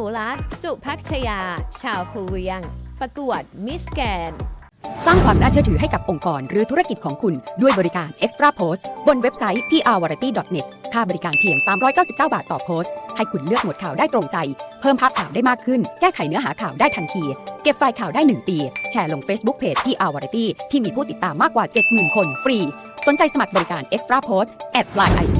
นูรัตสุพัชยา ชาวคูเวียง ประกวดมิสแกนสร้างความน่าเชื่อถือให้กับองค์กรหรือธุรกิจของคุณด้วยบริการ Extra Post บนเว็บไซต์ prvariety.net ค่าบริการเพียง 399 บาทต่อโพสต์ ให้คุณเลือกหมวดข่าวได้ตรงใจ เพิ่มภาพข่าวได้มากขึ้น แก้ไขเนื้อหาข่าวได้ทันที เก็บไฟล์ข่าวได้ 1 ปี แชร์ลง Facebook Page prvariety ที่มีผู้ติดตามมากกว่า 70,000 คนฟรี สนใจสมัครบริการ Extra Post at line ID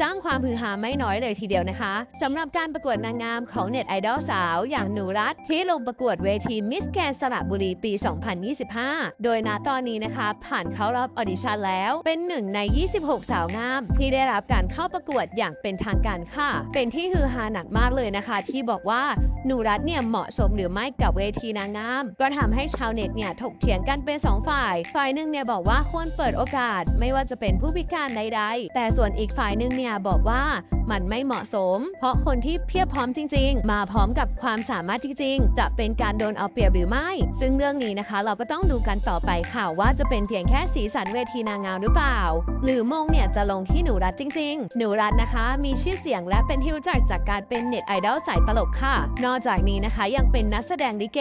สร้างความฮือฮาไม่น้อยเลยทีเดียวนะคะสำหรับการประกวดนางงามของเน็ตไอดอลสาว อย่างหนูรัตที่ลงประกวดเวทีมิสแกนสระบุรีปี 2025 โดยณตอนนี้นะคะ ผ่านเข้ารอบออดิชั่นแล้วเป็นหนึ่งใน 26 สาวงาม ที่ได้รับการเข้าประกวดอย่างเป็นทางการค่ะ เป็นที่ฮือฮาหนักมากเลยนะคะ ที่บอกว่าหนูรัตเนี่ยเหมาะสมหรือไม่กับเวทีนางงาม ก็ทำให้ชาวเน็ตเนี่ยถกเถียงกันเป็นสองฝ่าย ฝ่ายหนึ่งเนี่ยบอกว่าควรเปิดโอกาส ไม่ว่าจะเป็นผู้พิการใดๆ แต่ส่วนอีกฝ่ายหนึ่งเนี่ยบอกว่ามันไม่เหมาะสม เพราะคนที่เพียบพร้อมจริง ๆ มาพร้อมกับความสามารถจริง ๆ จะเป็นการโดนเอาเปรียบหรือไม่ ซึ่งเรื่องนี้นะคะ เราก็ต้องดูกันต่อไปค่ะว่าจะเป็นเพียงแค่สีสันเวทีนางงามหรือเปล่า หรือมงเนี่ยจะลงที่หนูรัตจริง ๆ หนูรัตนะคะ มีชื่อเสียงและเป็นที่รู้จักจากการเป็นเน็ตไอดอลสายตลกค่ะ นอกจากนี้นะคะยังเป็นนักแสดงลิเก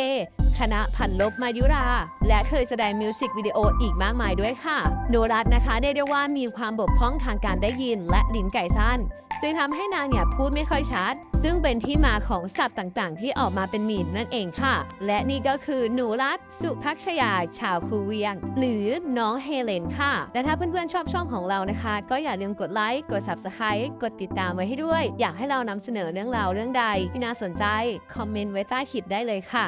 คณะพันลบมายุรา และเคยแสดงมิวสิกวิดีโออีกมากมายด้วยค่ะหนูรัตนะคะได้เรียกว่ามีความบกพร่องทางการได้ยินและลิ้นไก่สั้นจึงทำให้นางเนี่ยพูดไม่ค่อยชัด ซึ่งเป็นที่มาของศัพท์ต่างๆ ที่ออกมาเป็นมีมนั่นเองค่ะ และนี่ก็คือหนูรัตสุพักชยา ชาวคูเวียง หรือน้องเฮเลนค่ะ และถ้าเพื่อนๆชอบช่องของเรานะคะ ก็อย่าลืมกดไลค์ กด Subscribe กดติดตามไว้ให้ด้วย อยากให้เรานำเสนอเรื่องราวเรื่องใดที่น่าสนใจ คอมเมนต์ไว้ใต้คลิปได้เลยค่ะ